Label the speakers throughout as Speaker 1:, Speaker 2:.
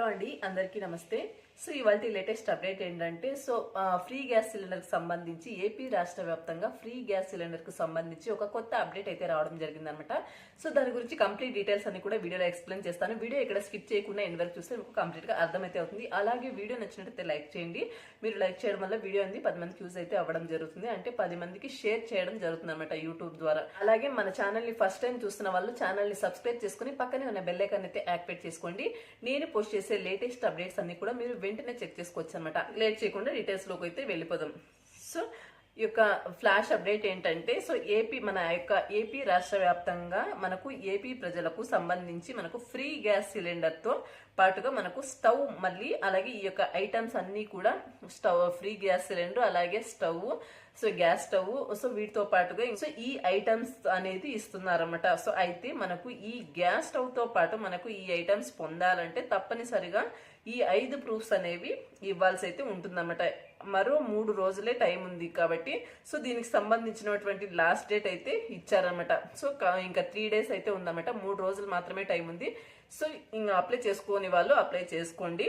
Speaker 1: Hello అండి అందరికీ నమస్తే. సో ఇవాళ లేటెస్ట్ అప్డేట్ ఏంటంటే సో ఫ్రీ గ్యాస్ సిలిండర్కి సంబంధించి ఏపీ రాష్ట్ర వ్యాప్తంగా ఫ్రీ గ్యాస్ సిలిండర్కి సంబంధించి ఒక కొత్త అప్డేట్ అయితే రావడం జరిగిందనమాట సో దాని గురించి కంప్లీట్ డీటెయిల్స్ అన్ని కూడా వీడియోలో ఎక్స్ప్లెయిన్ చేస్తాను. వీడియో ఇక్కడ స్కిప్ చేయకుండా ఎన్ని వరకు చూస్తే మీకు కంప్లీట్గా అర్థమైతే అవుతుంది. అలాగే వీడియో నచ్చినట్టయితే లైక్ చేయండి. మీరు లైక్ చేయడం వల్ల వీడియో అనేది పది మందికి యూజ్ అయితే అవ్వడం జరుగుతుంది. అంటే పది మందికి షేర్ చేయడం జరుగుతుంది అనమాట యూట్యూబ్ ద్వారా. అలాగే మన ఛానల్ని ఫస్ట్ టైం చూస్తున్న వాళ్ళు ఛానల్ని సబ్స్క్రైబ్ చేసుకుని పక్కనే ఉన్న బెల్ అయితే యాక్టివేట్ చేసుకోండి. నేను పోస్ట్ చేసే లేటెస్ట్ అప్డేట్స్ అన్ని కూడా మీరు వెంటనే చెక్ చేసుకోవచ్చు అనమాట లేట్ చేయకుండా డీటెయిల్స్లోకి అయితే వెళ్ళిపోదాం. సో ఈ యొక్క ఫ్లాష్ అప్డేట్ ఏంటంటే సో ఏపీ మన యొక్క ఏపీ రాష్ట్ర వ్యాప్తంగా మనకు ఏపీ ప్రజలకు సంబంధించి మనకు ఫ్రీ గ్యాస్ సిలిండర్తో పాటుగా మనకు స్టవ్ మళ్ళీ అలాగే ఈ యొక్క ఐటమ్స్ అన్నీ కూడా స్టవ్ ఫ్రీ గ్యాస్ సిలిండర్ అలాగే stove so gas stove so వీటితో పాటుగా సో ఈ ఐటమ్స్ అనేది ఇస్తున్నారన్నమాట. సో అయితే మనకు ఈ గ్యాస్ స్టవ్తో పాటు మనకు ఈ ఐటమ్స్ పొందాలంటే తప్పనిసరిగా ఈ ఐదు ప్రూఫ్స్ అనేవి ఇవ్వాల్సి అయితే ఉంటుందన్నమాట. మరో మూడు రోజులే టైం ఉంది కాబట్టి సో దీనికి సంబంధించినటువంటి లాస్ట్ డేట్ అయితే ఇచ్చారనమాట సో ఇంకా త్రీ డేస్ అయితే ఉందన్నమాట. మూడు రోజులు మాత్రమే టైం ఉంది. సో ఇంకా అప్లై చేసుకోని వాళ్ళు అప్లై చేసుకోండి.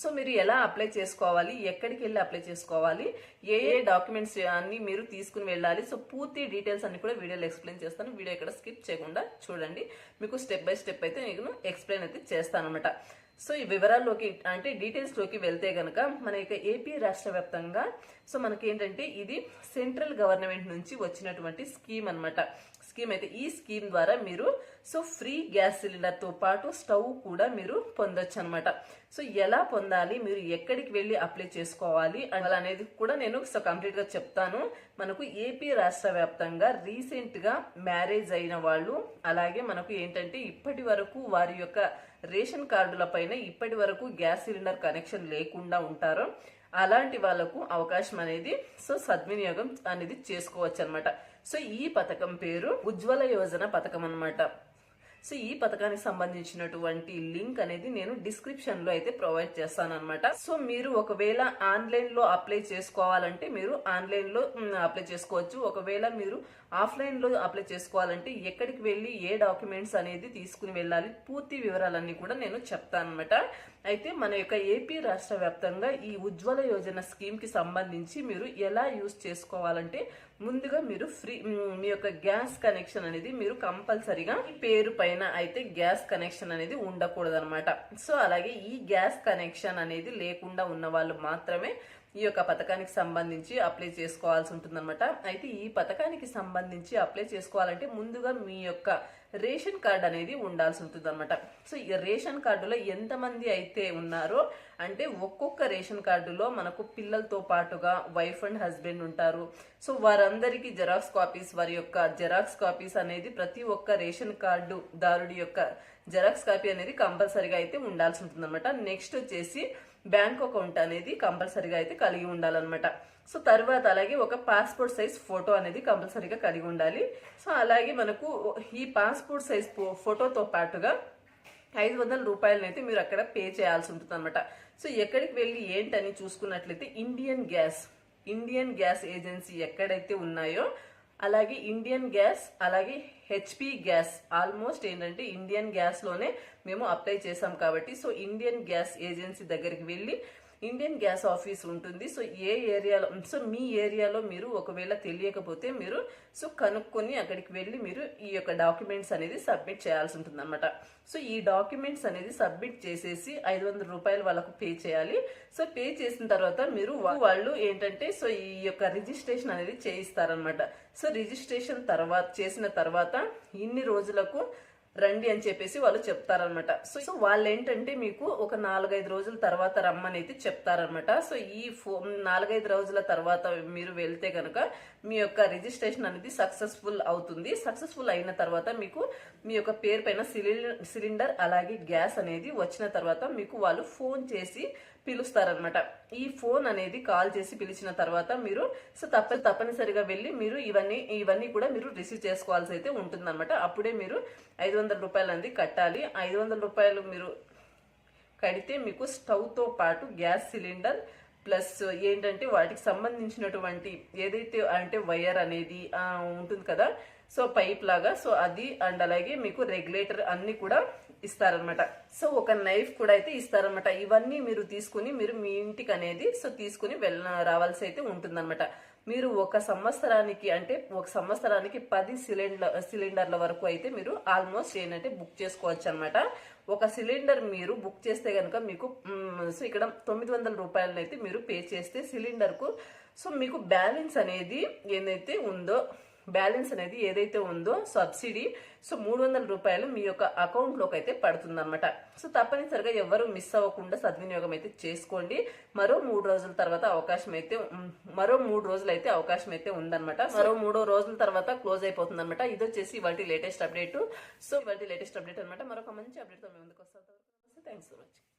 Speaker 1: సో మీరు ఎలా అప్లై చేసుకోవాలి? ఎక్కడికి వెళ్ళి అప్లై చేసుకోవాలి? ఏ ఏ డాక్యుమెంట్స్ అన్ని మీరు తీసుకుని వెళ్ళాలి? సో పూర్తి డీటెయిల్స్ అన్ని కూడా వీడియోలో ఎక్స్ప్లెయిన్ చేస్తాను. వీడియో ఇక్కడ స్కిప్ చేయకుండా చూడండి. మీకు స్టెప్ బై స్టెప్ అయితే నేను ఎక్స్ప్లెయిన్ అయితే చేస్తాను అనమాట సో ఈ వివరాల్లోకి అంటే డీటెయిల్స్లోకి వెళ్తే గనక మన యొక్క ఏపీ రాష్ట్ర వ్యాప్తంగా సో మనకి ఏంటంటే ఇది సెంట్రల్ గవర్నమెంట్ నుంచి వచ్చినటువంటి స్కీమ్ అన్నమాట. స్కీమ్ అయితే ఈ స్కీమ్ ద్వారా మీరు సో ఫ్రీ గ్యాస్ సిలిండర్తో పాటు స్టవ్ కూడా మీరు పొందొచ్చు అనమాట సో ఎలా పొందాలి మీరు ఎక్కడికి వెళ్ళి అప్లై చేసుకోవాలి అలా అనేది కూడా నేను సో కంప్లీట్గా చెప్తాను. మనకు ఏపీ రాష్ట్ర వ్యాప్తంగా రీసెంట్గా మ్యారేజ్ అయిన వాళ్ళు అలాగే మనకు ఏంటంటే ఇప్పటి వరకు వారి యొక్క రేషన్ కార్డుల పైన ఇప్పటి వరకు గ్యాస్ సిలిండర్ కనెక్షన్ లేకుండా ఉంటారో. అలాంటి వాళ్ళకు అవకాశం అనేది సో సద్వినియోగం అనేది చేసుకోవచ్చు అనమాట సో ఈ పథకం పేరు ఉజ్వల యోజన పథకం అన్నమాట. సో ఈ పథకానికి సంబంధించినటువంటి లింక్ అనేది నేను డిస్క్రిప్షన్లో అయితే ప్రొవైడ్ చేస్తాను అనమాట సో మీరు ఒకవేళ ఆన్లైన్లో అప్లై చేసుకోవాలంటే మీరు ఆన్లైన్లో అప్లై చేసుకోవచ్చు. ఒకవేళ మీరు ఆఫ్లైన్లో అప్లై చేసుకోవాలంటే ఎక్కడికి వెళ్ళి ఏ డాక్యుమెంట్స్ అనేది తీసుకుని వెళ్ళాలి పూర్తి వివరాలన్నీ కూడా నేను చెప్తాను అనమాట అయితే మన యొక్క ఏపీ రాష్ట్ర వ్యాప్తంగా ఈ ఉజ్వల యోజన స్కీమ్కి సంబంధించి మీరు ఎలా యూజ్ చేసుకోవాలంటే ముందుగా మీరు ఫ్రీ మీ యొక్క గ్యాస్ కనెక్షన్ అనేది మీరు కంపల్సరీగా పేరు పైన అయితే గ్యాస్ కనెక్షన్ అనేది ఉండకూడదు అనమాట సో అలాగే ఈ గ్యాస్ కనెక్షన్ అనేది లేకుండా ఉన్న వాళ్ళు మాత్రమే ఈ యొక్క పథకానికి సంబంధించి అప్లై చేసుకోవాల్సి ఉంటుందన్నమాట. అయితే ఈ పథకానికి సంబంధించి అప్లై చేసుకోవాలంటే ముందుగా మీ యొక్క రేషన్ కార్డ్ అనేది ఉండాల్సి ఉంటుంది సో ఈ రేషన్ కార్డులో ఎంతమంది అయితే ఉన్నారో అంటే ఒక్కొక్క రేషన్ కార్డులో మనకు పిల్లలతో పాటుగా వైఫ్ అండ్ హస్బెండ్ ఉంటారు. సో వారందరికీ జెరాక్స్ కాపీస్ వారి యొక్క జెరాక్స్ కాపీస్ అనేది ప్రతి ఒక్క రేషన్ కార్డు దారుడి యొక్క జెరాక్స్ కాపీ అనేది కంపల్సరీగా అయితే ఉండాల్సి ఉంటుంది నెక్స్ట్ వచ్చేసి బ్యాంక్ అకౌంట్ అనేది కంపల్సరీగా అయితే కలిగి ఉండాలన్నమాట. సో తర్వాత అలాగే ఒక పాస్పోర్ట్ సైజ్ ఫోటో అనేది కంపల్సరీగా కలిగి ఉండాలి. సో అలాగే మనకు ఈ పాస్పోర్ట్ సైజ్ ఫోటోతో పాటుగా ఐదు వందల రూపాయలని అయితే మీరు అక్కడ పే చేయాల్సి ఉంటుంది అనమాట సో ఎక్కడికి వెళ్ళి ఏంటని చూసుకున్నట్లయితే Indian gas Indian gas agency ఎక్కడైతే ఉన్నాయో అలాగే ఇండియన్ గ్యాస్ అలాగే హెచ్పి గ్యాస్. ఆల్మోస్ట్ ఏంటంటే ఇండియన్ గ్యాస్లోనే మేము అప్లై చేసాం కాబట్టి సో ఇండియన్ గ్యాస్ ఏజెన్సీ దగ్గరికి వెళ్ళి ఇండియన్ గ్యాస్ ఆఫీస్ ఉంటుంది. సో ఏ ఏరియాలో సో మీ ఏరియాలో మీరు ఒకవేళ తెలియకపోతే మీరు సో కనుక్కొని అక్కడికి వెళ్ళి మీరు ఈ యొక్క డాక్యుమెంట్స్ అనేది సబ్మిట్ చేయాల్సి ఉంటుంది అనమాట సో ఈ డాక్యుమెంట్స్ అనేది సబ్మిట్ చేసేసి ఐదు వందల రూపాయలు వాళ్ళకు పే చేయాలి. సో పే చేసిన తర్వాత మీరు వాళ్ళు ఏంటంటే సో ఈ యొక్క రిజిస్ట్రేషన్ అనేది చేయిస్తారనమాట సో రిజిస్ట్రేషన్ తర్వాత చేసిన తర్వాత ఇన్ని రోజులకు రండి అని చెప్పేసి వాళ్ళు చెప్తారనమాట సో సో వాళ్ళు ఏంటంటే మీకు ఒక నాలుగైదు రోజుల తర్వాత రమ్మని అయితే చెప్తారనమాట సో ఈ ఫో నాలుగైదు రోజుల తర్వాత మీరు వెళ్తే కనుక మీ యొక్క రిజిస్ట్రేషన్ అనేది సక్సెస్ఫుల్ అవుతుంది. సక్సెస్ఫుల్ అయిన తర్వాత మీకు మీ యొక్క పేరు పైన సిలిండర్ సిలిండర్ అలాగే గ్యాస్ అనేది వచ్చిన తర్వాత మీకు వాళ్ళు ఫోన్ చేసి పిలుస్తారనమాట ఈ ఫోన్ అనేది కాల్ చేసి పిలిచిన తర్వాత మీరు సో తప్ప తప్పనిసరిగా వెళ్ళి మీరు ఇవన్నీ ఇవన్నీ కూడా మీరు రిసీవ్ చేసుకోవాల్సి అయితే ఉంటుందన్నమాట. అప్పుడే మీరు ఐదు వందల రూపాయలు అంది కట్టాలి. ఐదు వందల రూపాయలు మీరు కడితే మీకు స్టవ్తో పాటు గ్యాస్ సిలిండర్ ప్లస్ ఏంటంటే వాటికి సంబంధించినటువంటి ఏదైతే అంటే వైర్ అనేది ఉంటుంది కదా సో పైప్ లాగా సో అది అండ్ అలాగే మీకు రెగ్యులేటర్ అన్ని కూడా ఇస్తారనమాట సో ఒక నైఫ్ కూడా అయితే ఇస్తారనమాట ఇవన్నీ మీరు తీసుకుని మీరు మీ ఇంటికి అనేది సో తీసుకుని వెళ్ళ రావాల్సి అయితే ఉంటుందన్నమాట. మీరు ఒక సంవత్సరానికి అంటే ఒక సంవత్సరానికి పది సిలిండర్ సిలిండర్ల వరకు అయితే మీరు ఆల్మోస్ట్ ఏంటంటే బుక్ చేసుకోవచ్చు అనమాట ఒక సిలిండర్ మీరు బుక్ చేస్తే కనుక మీకు సో ఇక్కడ తొమ్మిది వందల రూపాయలను అయితే మీరు పే చేస్తే సిలిండర్కు. సో మీకు బ్యాలెన్స్ అనేది ఏదైతే ఉందో బ్యాలెన్స్ అనేది ఏదైతే ఉందో సబ్సిడీ సో మూడు వందల రూపాయలు మీ యొక్క అకౌంట్లోకి అయితే పడుతుంది అనమాట సో తప్పనిసరిగా ఎవరు మిస్ అవ్వకుండా సద్వినియోగం అయితే చేసుకోండి. మరో మూడు రోజుల తర్వాత అవకాశం అయితే మరో మూడు రోజులు అయితే అవకాశం అయితే ఉందన్నమాట. మరో మూడో రోజుల తర్వాత క్లోజ్ అయిపోతుంది అనమాట ఇది వచ్చేసి వాటి లేటెస్ట్ అప్డేట్. సో వాటి లేటెస్ట్ అప్డేట్ అనమాట మరొక మంచి అప్డేట్తో మేము ముందుకు వస్తాం. Thanks for watching